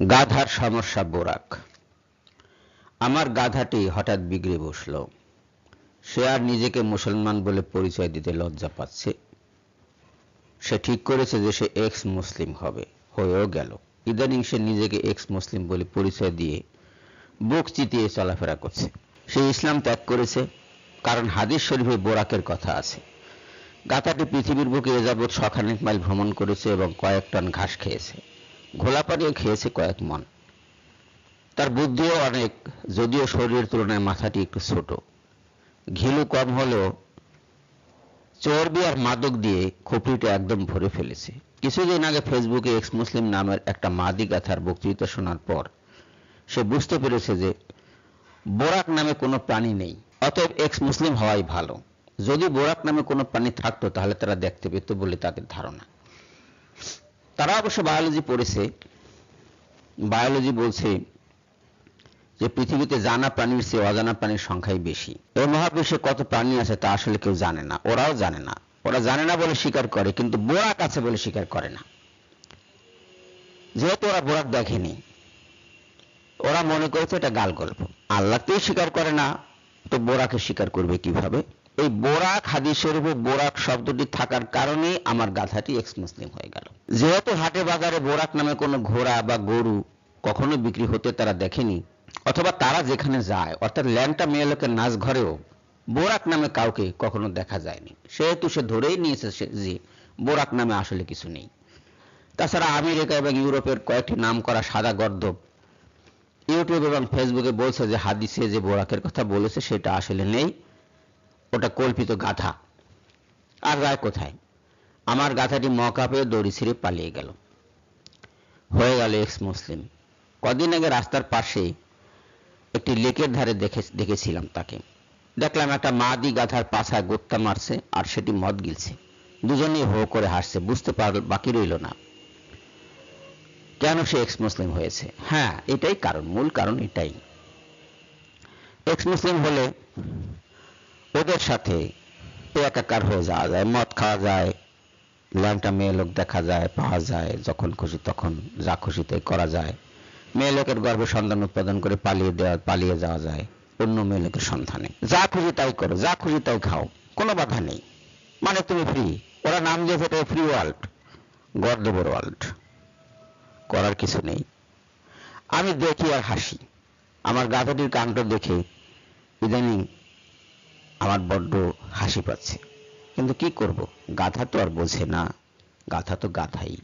গাধার সমস্যা বোরাক। আমার গাধাটি হঠাৎ বিগড়ে বসল। সে আর নিজেকে মুসলমান বলে পরিচয় দিতে লজ্জা পাচ্ছে। সে ঠিক করেছে যে সে এক্স মুসলিম হবে, হয়েও গেল। ইদানিং সে নিজেকে এক্স মুসলিম বলে পরিচয় দিয়ে বুক চিতিয়ে চলাফেরা করছে। সে ইসলাম ত্যাগ করেছে, কারণ হাদিস শরীফে বোরাকের কথা আছে। গাথাটি পৃথিবীর বুকে এ যাবৎ শখানেক মাইল ভ্রমণ করেছে এবং কয়েক টন ঘাস খেয়েছে। ঘোলা পানিও খেয়েছে কয়েক মন। তার বুদ্ধিও অনেক, যদিও শরীরের তুলনায় মাথাটি একটু ছোট। ঘিলু কম হলেও চর্বি আর মাদক দিয়ে খুপড়িটা একদম ভরে ফেলেছে। কিছুদিন আগে ফেসবুকে এক্স মুসলিম নামের একটা মাদি গাথার বক্তৃতা শোনার পর সে বুঝতে পেরেছে যে বোরাক নামে কোনো প্রাণী নেই, অতএব এক্স মুসলিম হওয়াই ভালো। যদি বোরাক নামে কোনো প্রাণী থাকতো তাহলে তারা দেখতে পেত বলে তাদের ধারণা। তারা অবশ্য বায়োলজি পড়েছে। বায়োলজি বলছে যে পৃথিবীতে জানা প্রাণীর চেয়ে অজানা প্রাণীর সংখ্যাই বেশি। এই মহাবিশ্বে কত প্রাণী আছে তা আসলে কেউ জানে না, ওরাও জানে না। ওরা জানে না বলে স্বীকার করে, কিন্তু বোরাক আছে বলে স্বীকার করে না। যেহেতু ওরা বোরাক দেখেনি, ওরা মনে করেছে এটা গাল গল্প আল্লাহকেই স্বীকার করে না, তো বোরাকে স্বীকার করবে কীভাবে? এই বোরাক হাদিস শরীফে বোরাক শব্দটি থাকার কারণে আমার গাধাটি এক্স মুসলিম হয়ে গেল। যেহেতু হাটে বাজারে বোরাক নামে কোনো ঘোড়া বা গরু কখনো বিক্রি হতে তারা দেখেনি, অথবা তারা যেখানে যায়, অর্থাৎ ল্যাংটা মেয়ে লোকের নাচ ঘরেও বোরাক নামে কাউকে কখনো দেখা যায়নি। সেহেতু সে ধরেই নিয়েছে যে বোরাক নামে আসলে কিছু নেই। তাছাড়া আমেরিকা এবং ইউরোপের কয়েকটি নাম করা সাদা গর্দব ইউটিউব এবং ফেসবুকে বলছে যে হাদিসে যে বোরাকের কথা বলেছে সেটা আসলে নেই। ওটা কল্পিত গাথা আর রায় কোথায়? আমার গাথাটি মকা পেয়ে দড়ি ছিঁড়ে পালিয়ে গেল। হয়ে গেল এক্স মুসলিম কদিন আগে রাস্তার পাশে একটি লেকের ধারে দেখে দেখেছিলাম তাকে। দেখলাম একটা মাদি গাধার পাছায় গোত্তা মারছে আর সেটি মদ গিলছে। দুজনেই হো করে হাসছে, বুঝতে পারল বাকি রইল না। কেন সে এক্স মুসলিম হয়েছে? হ্যাঁ এটাই কারণ, মূল কারণ এটাই। এক্স মুসলিম হলে ওদের সাথে একাকার হয়ে যাওয়া যায়, মদ খাওয়া যায়, ল্যাংটা মেয়ে লোক দেখা যায়, পাওয়া যায়, যখন খুশি তখন যা খুশি তাই করা যায়। মেয়ে লোকের গর্ভে সন্তান উৎপাদন করে পালিয়ে দেওয়া, পালিয়ে যাওয়া যায়, অন্য মেয়ে লোকের সন্ধানে। যা খুশি তাই করো, যা খুশি তাই খাও, কোনো বাধা নেই। মানে তুমি ফ্রি ওরা নাম দিয়েছে ফ্রি ওয়ার্ল্ড গর্দবর ওয়ার্ল্ড করার কিছু নেই। আমি দেখি আর হাসি। আমার গাধাটির কাণ্ড দেখে ইদানিং আমার বড্ড হাসি পাচ্ছে। কিন্তু কি করব? গাধা তো আর বোঝে না। গাধা তো গাধাই।